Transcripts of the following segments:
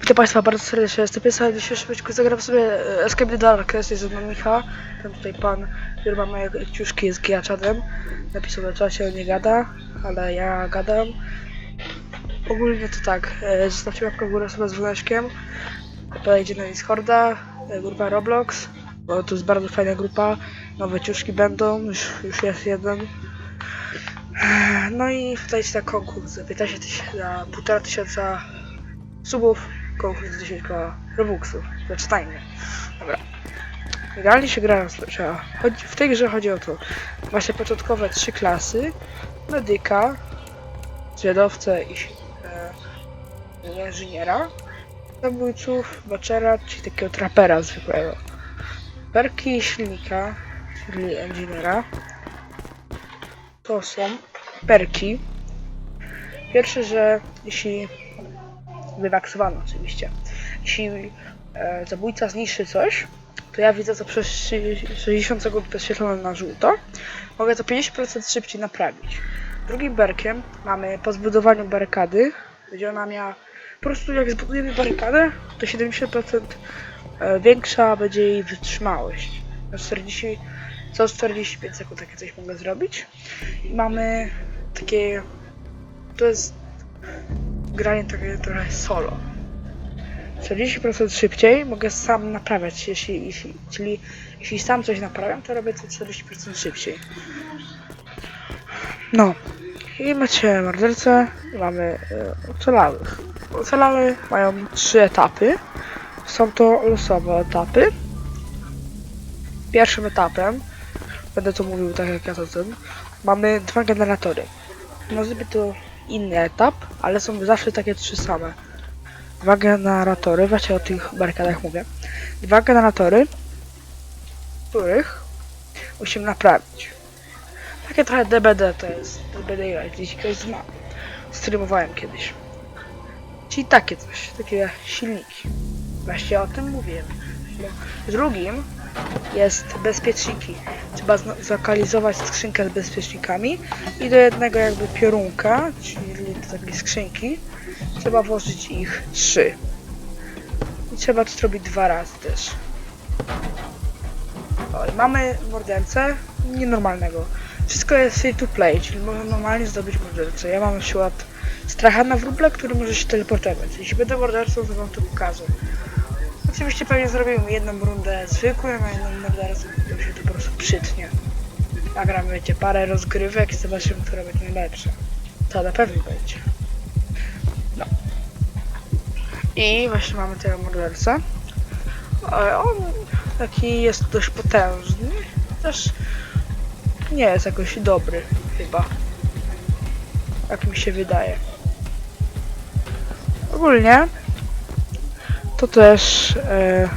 Witam Państwa bardzo serdecznie, jestem Piesa, w dzisiejszym odcinku zagram sobie e, Escape the Darkness, jest ze mną Micha, ten tutaj pan, który ma moje kciuszki, jest giaczadem, napisał na czasie, on nie gada, ale ja gadam. Ogólnie to tak, e, zostawcie łapkę w górę sobie z dzwoneczkiem, podejdzie na Discorda, e, grupa Roblox, bo to jest bardzo fajna grupa, nowe ciuszki będą, już, już jest jeden. No i tutaj jest na konkurs, 15 tysięcy, na półtora tysiąca subów, konkurs 10 koła Robuxów. Zaczynajmy. Dobra. Idealnie się gra. Chodzi, w tej grze chodzi o to. Właśnie początkowe trzy klasy. Medyka, zwiadowcę i e, inżyniera. Zabójców, baczera, czyli takiego trapera zwykłego. Perki silnika, czyli inżyniera. To są perki. Pierwsze, że jeśli wymaksowano oczywiście. Jeśli e, zabójca zniszczy coś, to ja widzę to przez 60 sekund podświetlone na żółto. Mogę to 50% szybciej naprawić. Drugim berkiem mamy po zbudowaniu barykady, gdzie ona miała po prostu jak zbudujemy barykadę, to 70% e, większa będzie jej wytrzymałość. Na 40, co 45 sekund takie coś mogę zrobić. I mamy takie, to jest granie takie trochę solo. 40% szybciej mogę sam naprawiać, jeśli, jeśli, czyli jeśli sam coś naprawiam, to robię to 40% szybciej. No. I macie mordercę mamy e, ocalałych. Ocalałe mają trzy etapy. Są to losowe etapy. Pierwszym etapem, będę to mówił tak jak ja to ten, mamy dwa generatory. Może być to inny etap, ale są zawsze takie trzy same. Dwa generatory, właśnie o tych barykadach mówię. Dwa generatory, których musimy naprawić. Takie trochę DBD to jest. DBD, jeśli ktoś zna. Streamowałem kiedyś. Czyli takie coś, takie silniki. Właśnie o tym mówiłem. Bo Drugim jest bezpieczniki. Trzeba zlokalizować skrzynkę z bezpiecznikami i do jednego jakby piorunka, czyli do takiej skrzynki, trzeba włożyć ich trzy. I trzeba to zrobić dwa razy też. O, i mamy mordercę nienormalnego. Wszystko jest free to play, czyli można normalnie zdobyć mordercę. Ja mam na przykład stracha na wróble, który może się teleportować. Jeśli będę mordercą, to wam to pokażę. Oczywiście pewnie zrobimy jedną rundę zwykłą, a jedną mordercą, który się to po prostu przytnie. Nagramy, wiecie, parę rozgrywek i zobaczymy, która będzie najlepsza. To na pewno będzie. No. I właśnie mamy tego mordercę. Ale on taki jest dość potężny. Też nie jest jakoś dobry, chyba. Jak mi się wydaje. Ogólnie to też e,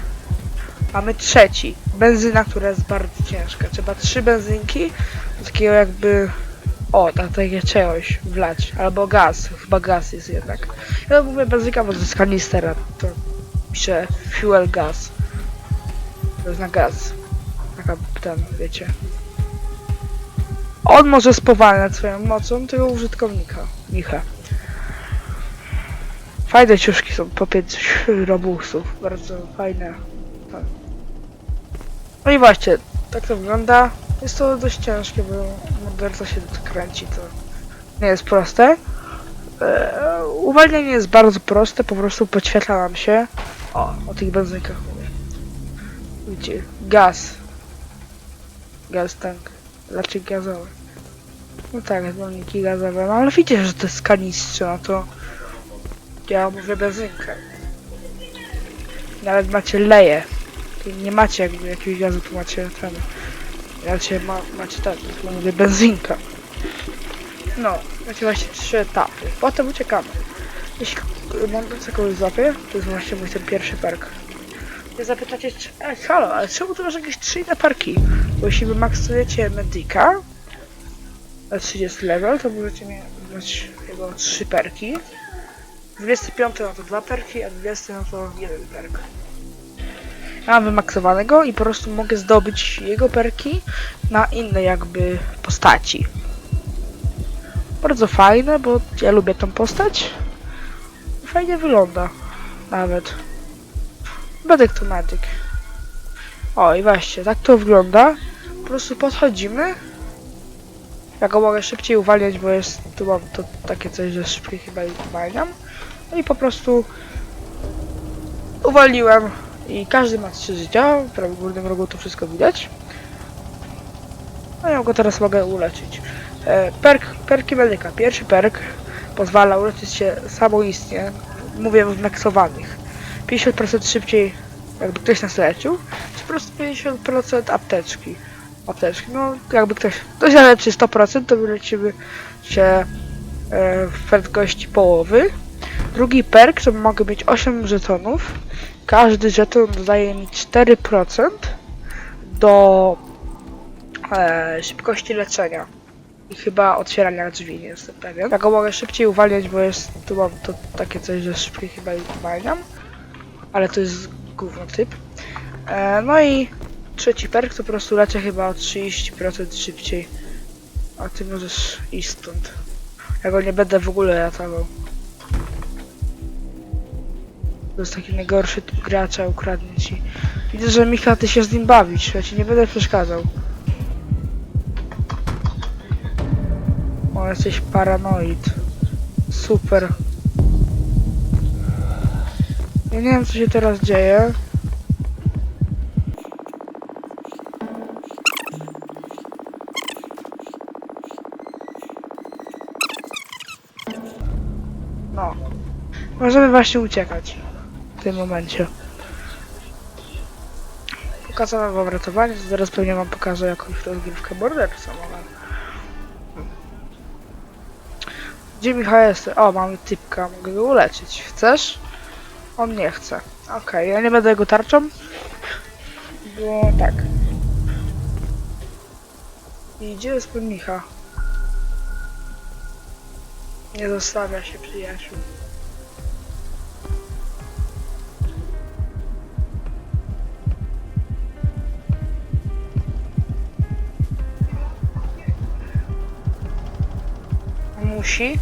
mamy trzeci. Benzyna, która jest bardzo ciężka. Trzeba trzy benzynki takiego jakby o, tak takie czegoś wlać. Albo gaz. Chyba gaz jest jednak. Ja mówię benzynka, bo jest kanistera. To pisze fuel gas. To jest na gaz. Taka ten, wiecie. On może spowalniać swoją mocą tego użytkownika. Micha. Fajne ciuszki są po 5 robuxów. Bardzo fajne. Tak. No i właśnie, tak to wygląda. Jest to dość ciężkie, bo morderca się kręci, to nie jest proste. Eee, uwalnianie jest bardzo proste, po prostu podświetla nam się. O, o tych benzynkach mówię. Widzicie, gaz. Gaz tank. Raczej gazowy. No tak, zwolniki gazowe, no ale widzicie, że to jest kanistrze, no to ja mówię benzynkę. Nawet macie leje. Nie macie jakby jakiegoś gazu, tu macie ten. Macie, ma, macie tak, mówię benzynka. No, macie właśnie trzy etapy. Potem uciekamy. Jeśli morderca kogoś złapie, to jest właśnie mój ten pierwszy perk. Wy zapytacie, czy- ej, halo, ale czemu tu masz jakieś trzy inne parki? Bo jeśli wymaksujecie Medica na 30 level, to możecie mieć jego trzy perki. 25 no to dwa perki, a 20 no to jeden perk. Ja mam wymaksowanego i po prostu mogę zdobyć jego perki na inne jakby postaci. Bardzo fajne, bo ja lubię tą postać. Fajnie wygląda. Nawet. Bedek to medyk. O i właśnie, tak to wygląda. Po prostu podchodzimy. Ja go mogę szybciej uwalniać, bo jest tu mam to takie coś, że szybciej chyba uwalniam. No i po prostu uwolniłem i każdy ma 3 życia. W prawym górnym rogu to wszystko widać. No ja go teraz mogę uleczyć. E, perk, perki medyka. Pierwszy perk pozwala uleczyć się samoistnie. Mówię w maksowanych. 50% szybciej jakby ktoś nas leczył, czy po prostu 50% apteczki. Apteczki, no jakby ktoś, ktoś zaleczy 100%, to wylecimy się e, w prędkości połowy. Drugi perk, to mogę mieć 8 żetonów. Każdy żeton dodaje mi 4% do e, szybkości leczenia. I chyba otwierania drzwi, nie jestem pewien. Ja mogę szybciej uwalniać, bo jest tu mam to takie coś, że szybciej chyba uwalniam. Ale to jest gówno typ. E, no i trzeci perk to po prostu leczę chyba o 30% szybciej. A ty możesz iść stąd. Ja go nie będę w ogóle ratował. To jest taki najgorszy typ gracza, ukradnie ci. Widzę, że Micha, ty się z nim bawisz, ja ci nie będę przeszkadzał. O, jesteś paranoid. Super. Ja nie wiem, co się teraz dzieje. No. Możemy właśnie uciekać. Tym momencie. Pokazałem wam ratowanie, to zaraz pewnie wam pokażę jakąś rozgrywkę mordercą, ale... Gdzie Michał jest? O, mamy typka, mogę go uleczyć. Chcesz? On nie chce. Okej, ja nie będę jego tarczą. Bo tak. I gdzie jest pan Micha? Nie zostawia się przyjaciół. Musi.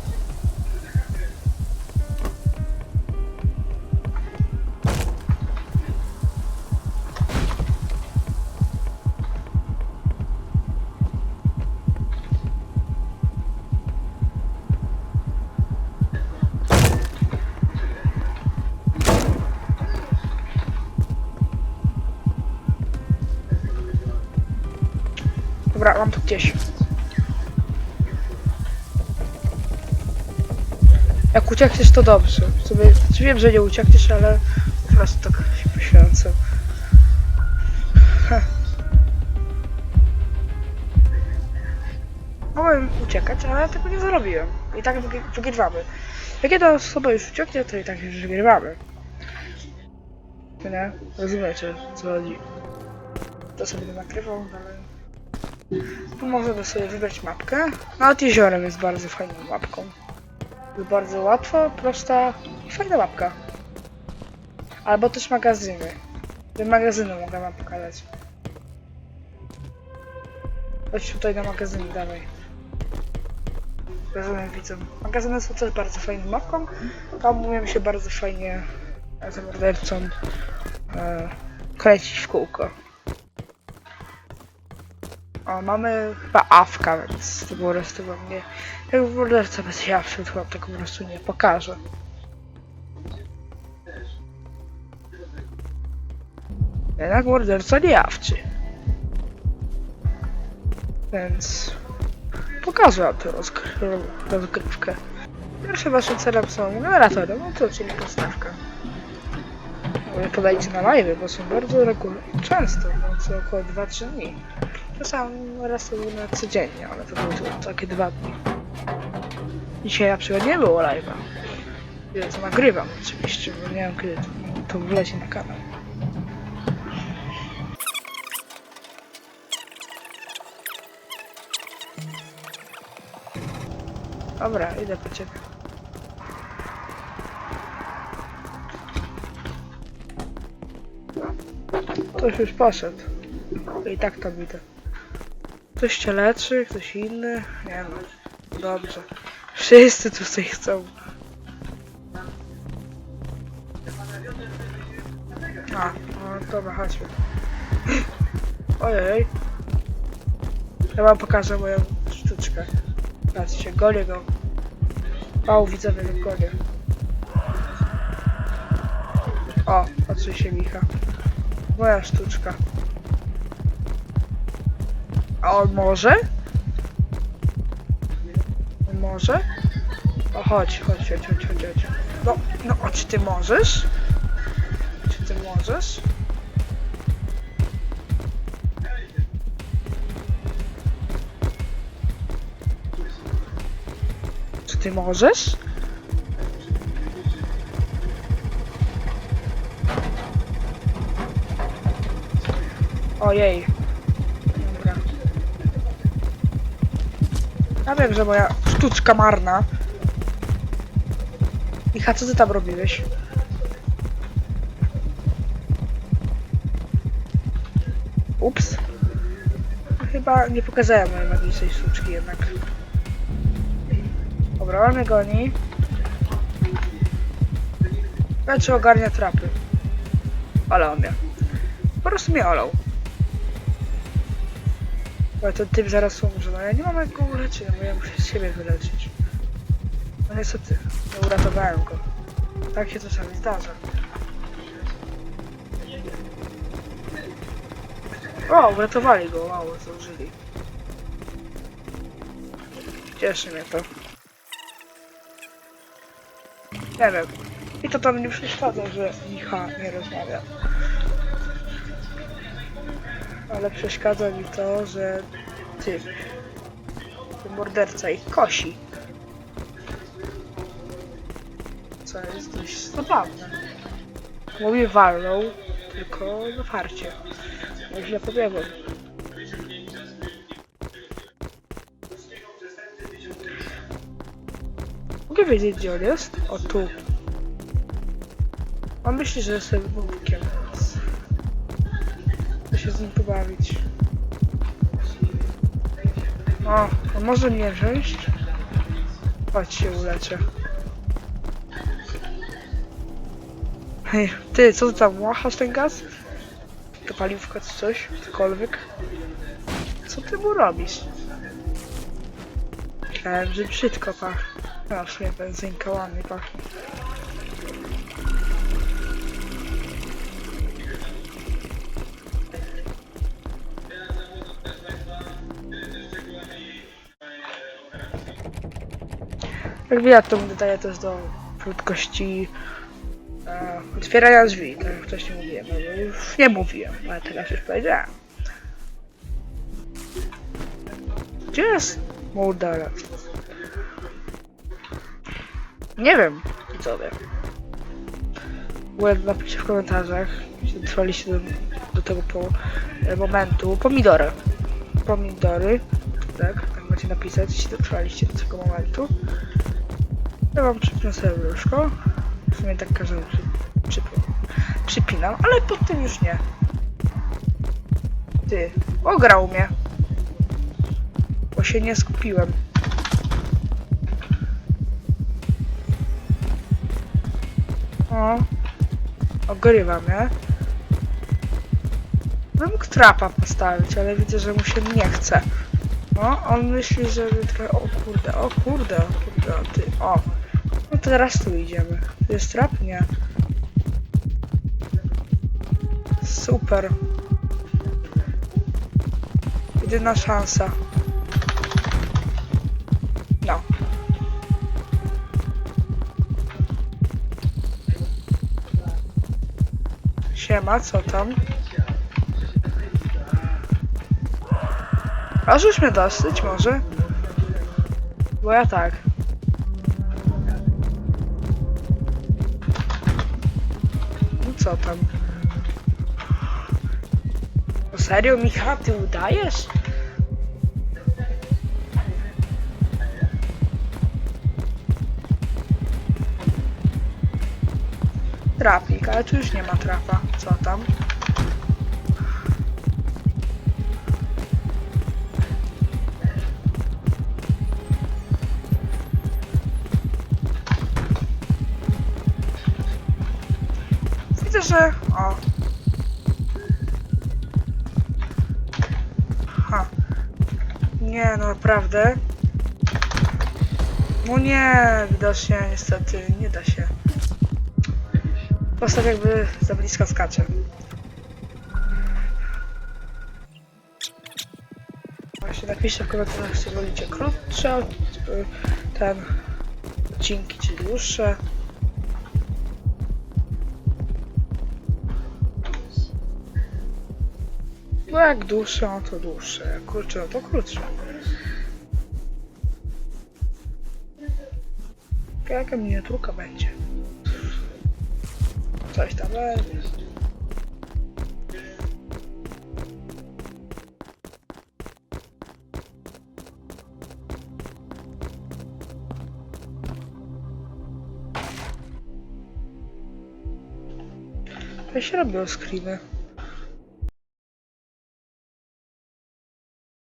Dobra, mam to gdzieś. Jak uciekniesz to dobrze. Sobie, wiem, że nie uciekniesz, ale prostu tak się poświęcę. Heh. Mogłem uciekać, ale tego nie zrobiłem. I tak wyg- wygrywamy. Jak jedna osoba już ucieknie, to i tak już wygrywamy. To nie? Rozumiecie, co chodzi. To sobie nakrywał, ale... Tu możemy sobie wybrać mapkę. Nad jeziorem jest bardzo fajną mapką. Bardzo łatwo, prosta i fajna mapka. Albo też magazyny. Te magazyny mogę wam pokazać. Chodź tutaj na magazyny, dawaj. Magazyny widzę. Magazyny są też bardzo fajną mapką. Tam umiem się bardzo fajnie z mordercą e, kręcić w kółko. Mamy chyba awka, więc to po prostu wam nie... Jak w morderca bez jawszy, to wam tego po prostu nie pokażę. Jednak morderca nie jawczy. Więc... Pokażę wam tę rozgr- rozgrywkę. Pierwszym waszym celem są generatory, no to czyli podstawka. Mówię, Podajcie na live, bo są bardzo regularnie, często, no co około 2-3 dni. Czasami raz na codziennie, ale to były takie dwa dni. Dzisiaj na przykład nie było live'a. Ja to nagrywam oczywiście, bo nie wiem kiedy to, to wleci na kanał. Dobra, idę po ciebie. Ktoś już poszedł. I tak to widzę. Ktoś cię leczy, ktoś inny. Nie no. Dobrze. Wszyscy tutaj chcą. A, no dobra, chodźmy. Ojej. Ja wam pokażę moją sztuczkę. Patrzcie, gonię go. Pał widzowie go gonię. O, patrzy się Micha. Moja sztuczka. A może? Może? O, chodź, chodź, chodź, chodź, chodź, chodź. No, no, o, czy ty możesz? Czy ty możesz? Czy ty możesz? Ojej. Ja wiem, że moja sztuczka marna. Micha, co ty tam robiłeś? Ups. Chyba nie pokazałem mojej magicznej sztuczki jednak. Dobra, on mnie goni. Znaczy ogarnia trapy. Ale on mnie. Po prostu mnie olał. Ale ten typ zaraz umrze. No ja nie mam jak go uleczyć, no bo ja muszę z siebie wyleczyć. No niestety, nie uratowałem go. Tak się czasami zdarza. O, uratowali go, mało zdążyli. Cieszy mnie to. Nie wiem. I to tam nie przeszkadza, że Micha nie rozmawia. Ale przeszkadza mi to, że ty, ten morderca ich kosi. Co jest dość zabawne. Mówię walną, tylko na farcie. No źle pobiegłem. Mogę wiedzieć gdzie on jest? O tu. On myśli, że jestem. Chcę się z nim pobawić. O, może mnie wziąć? Chodź się uleczę. Hej, ty, co ty tam, łachasz ten gaz? To paliwko czy coś? Cokolwiek? Co ty mu robisz? Myślałem, że brzydko pach. W sumie benzynka ładnie pachnie. Jak widać, to dodaję też do prędkości e, otwierania drzwi, tak jak wcześniej mówiłem, no, bo już nie mówiłem, ale teraz już powiedziałem. Gdzie jest Moldara? Nie wiem, widzowie. W ogóle napiszcie w komentarzach, jeśli dotrwaliście do, do tego po, e, momentu. Pomidory. Pomidory. Tak, tak macie napisać, jeśli dotrwaliście do tego momentu. Ja wam przypnę serduszko. W sumie tak każdemu przy, przyp, przypinam, ale pod tym już nie. Ty, ograł mnie. Bo się nie skupiłem. O, ogrywa mnie. Mógł trapa postawić, ale widzę, że mu się nie chce. No, on myśli, że trochę... O kurde, o kurde, o kurde, ty, o. Teraz tu idziemy. Jest trap? Nie. Super. Jedyna szansa. No. Siema, co tam? Aż już mnie dosyć może? Bo ja tak. Serio, Micha, ty udajesz? Trapik, ale tu już nie ma trapa. Co tam? widzę, że... O. Nie, no naprawdę. No nie, widocznie niestety nie da się. Postać jakby za blisko skacze. Właśnie napiszcie w komentarzach, czy wolicie krótsze, y, ten odcinki, czy dłuższe. Jak dłuższe, no to dłuższe. Jak krótsze, no to krótsze. Jaka miniaturka będzie? Coś tam będzie. Ja się robią screeny.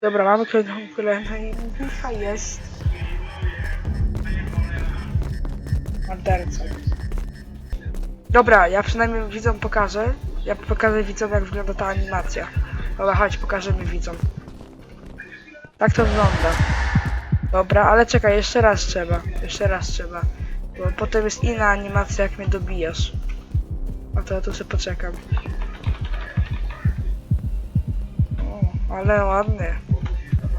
Dobra, mamy Micha jest mordercą. Dobra, ja przynajmniej widzom pokażę. Ja pokażę widzom jak wygląda ta animacja. Dobra, chodź, pokażemy widzom. Tak to wygląda. Dobra, ale czekaj, jeszcze raz trzeba. Jeszcze raz trzeba. Bo potem jest inna animacja jak mnie dobijasz. A to ja tu sobie poczekam. O, ale ładny.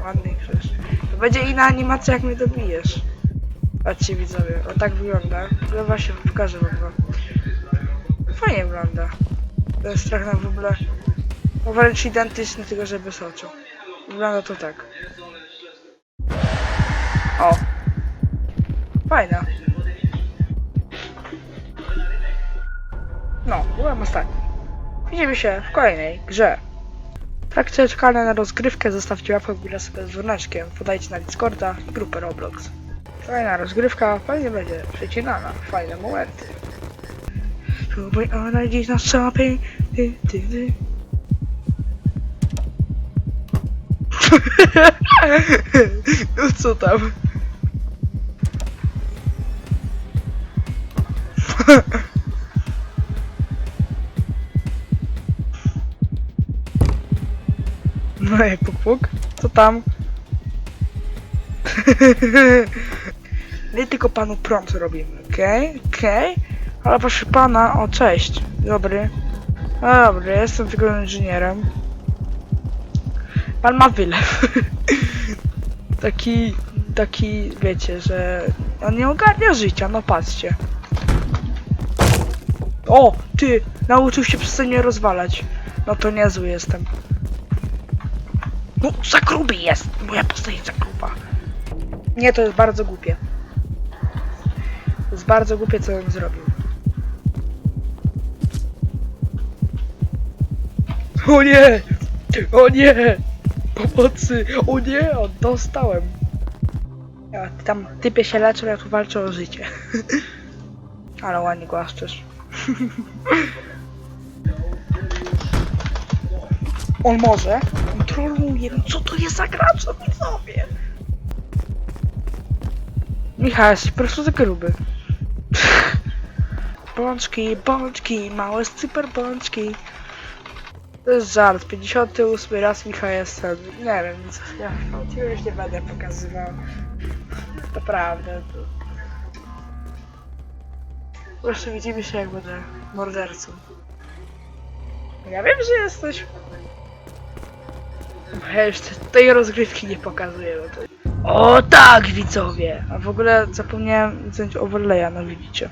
Ładny krzyż. To będzie inna animacja jak mnie dobijesz. Patrzcie widzowie, o tak wygląda. No właśnie pokażę wam go. Fajnie wygląda. To jest trochę w ogóle no wręcz identyczny, tylko że bez oczu. Wygląda to tak. O. Fajna. No, byłem ostatni. Widzimy się w kolejnej grze. Tak, czekane na rozgrywkę, zostawcie łapkę w górę sobie z dzwoneczkiem, podajcie na Discorda i grupę Roblox. Fajna rozgrywka, fajnie będzie przecinana, fajne momenty. Spróbuj ona dziś na shopping, ty, ty, ty. No co tam? No i puk puk. Co tam? My tylko panu prompt robimy, okej? Okej? Ale proszę pana, o cześć. Dobry. Dobry, jestem tylko inżynierem. Pan ma wylew. taki, taki, wiecie, że on nie ogarnia życia, no patrzcie. O, ty, nauczył się przez nie rozwalać. No to niezły jestem. No, za gruby jest! Moja postać jest za gruba. Nie, to jest bardzo głupie. To jest bardzo głupie, co on zrobił. O nie! O nie! Pomocy! O nie! O, dostałem! Ja, tam typie się leczą, ja tu walczę o życie. Ale ładnie głaszczysz. On może. Troluje. No co to jest za gracz? No widzowie. Michał, jesteś po prostu za gruby. Bączki, bączki, małe super bączki. To jest żart. 58 raz Michał jestem. Nie wiem, nic. Ja ci już nie będę pokazywał. To prawda. To... Po prostu widzimy się jak będę mordercą. Ja wiem, że jesteś. Jeszcze tej rozgrywki nie pokazuję. Bo to... O tak, widzowie! A w ogóle zapomniałem wziąć overlaya, no widzicie.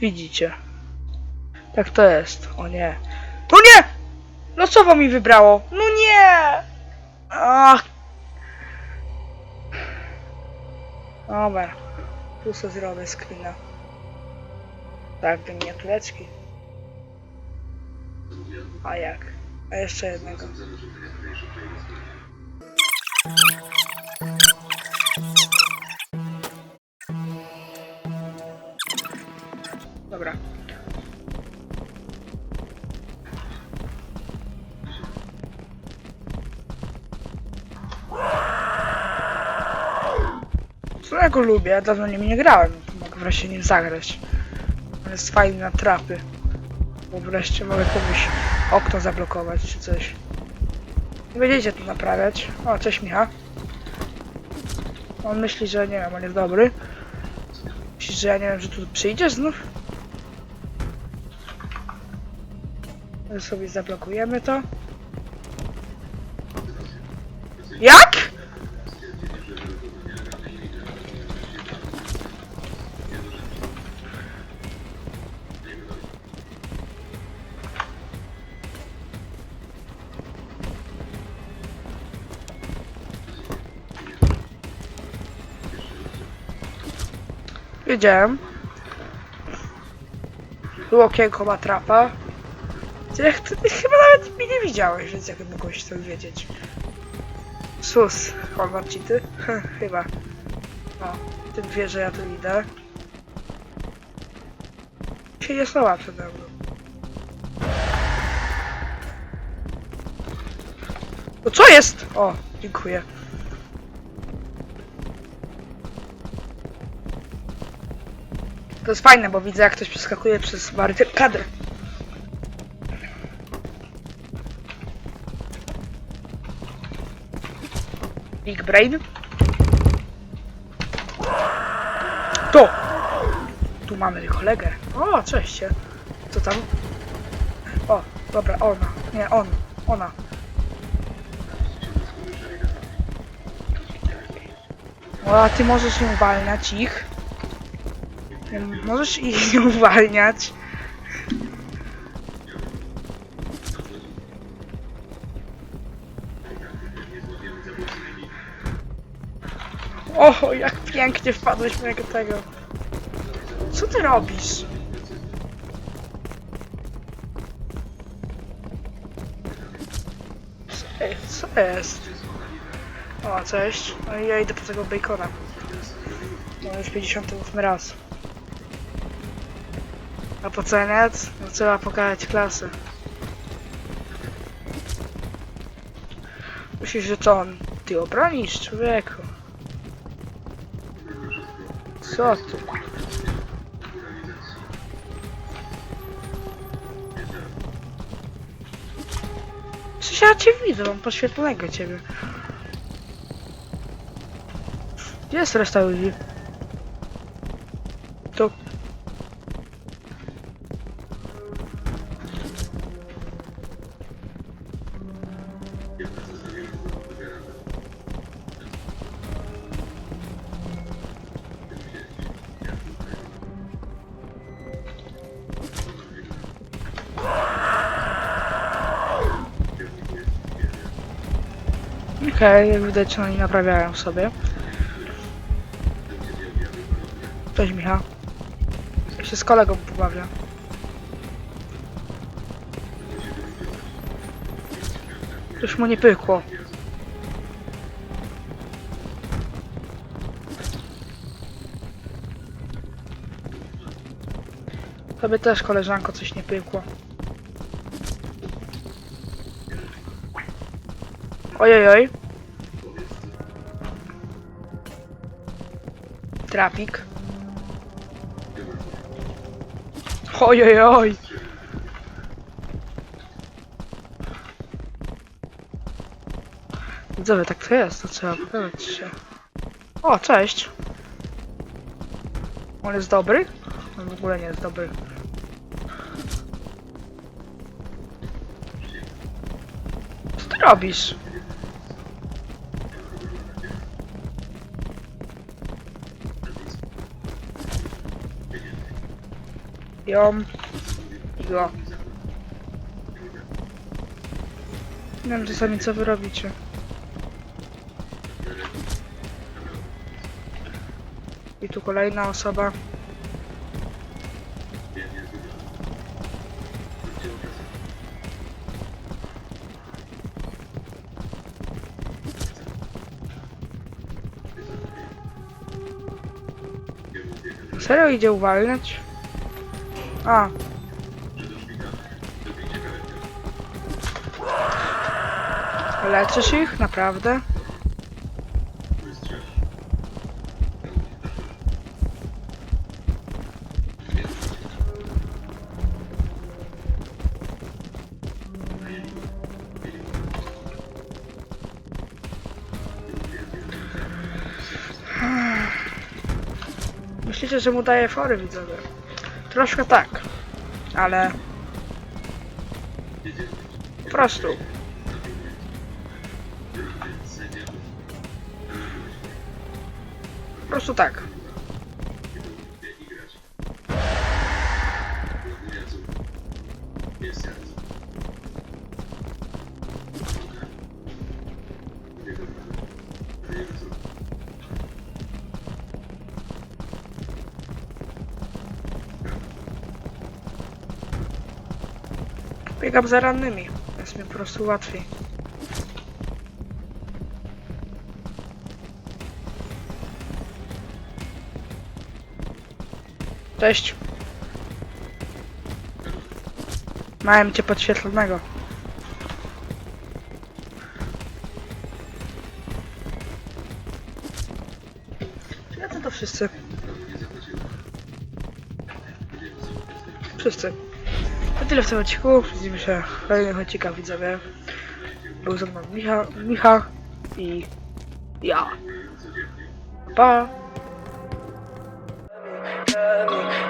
Widzicie. Tak to jest. O nie. No nie! Losowo mi wybrało. No nie! Ach. Dobra. Tu sobie zrobię screena. Tak, te miniatureczki. A jak? A jeszcze jednego. Dobra. No ja go lubię, dawno nim nie grałem. Mogę wreszcie nim zagrać. Jest fajny na trapy. Bo wreszcie mogę komuś okno zablokować czy coś. Nie będziecie tu naprawiać. O, cześć Micha. On myśli, że nie wiem, on jest dobry. Myślisz, że ja nie wiem, że tu przyjdziesz znów? My sobie zablokujemy to. Tu okienko ma trapa. Ty, ty, ty chyba nawet mnie nie widziałeś, więc jak mogłeś to wiedzieć. Sus, on ma cheaty? chyba. O, ty wie, że ja tu idę. Się nie słowa przede mną. No co jest? O, dziękuję. To jest fajne, bo widzę jak ktoś przeskakuje przez barykadę. Big Brain. To! Tu mamy kolegę. O, cześć. Co tam? O, dobra, ona. Nie, on. Ona. O, a ty możesz nie uwalniać ich. Możesz ich nie uwalniać. O, jak pięknie wpadłeś mojego tego. Co ty robisz? Co jest? O, cześć. No i ja idę po tego bacona. No już 58 raz. A po ceniec? No trzeba pokazać klasę. Myślisz, że to on? Ty obronisz, człowieku. Co ty? Przecież ja cię widzę, mam podświetlonego ciebie. Gdzie jest reszta ludzi? Okej, jak widać oni naprawiają sobie. Cześć Michał. Ja się z kolegą pobawię. Już mu nie pykło. Tobie też koleżanko coś nie pykło. Ojojoj. Trafik. Ojojoj. Widzowie, tak to jest, to trzeba pokazać się. O, cześć. On jest dobry? On w ogóle nie jest dobry. Co ty robisz? Ją. Jo. Nie wiem czasami co wy robicie. I tu kolejna osoba. Serio idzie uwalniać? A. Leczysz ich? Naprawdę? Myślicie, że mu daje fory widzowie? Troszkę tak, ale po prostu. Po prostu tak. Biegam za rannymi. Jest mi po prostu łatwiej. Cześć. Miałem cię podświetlonego. To wszyscy. Wszyscy. To tyle w tym odcinku. Widzimy się w kolejnych odcinkach widzowie. Był ze mną Micha, Micha i ja. Pa!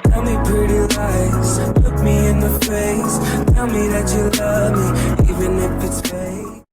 Tell me pretty lies, look me in the face. Tell me that you love me,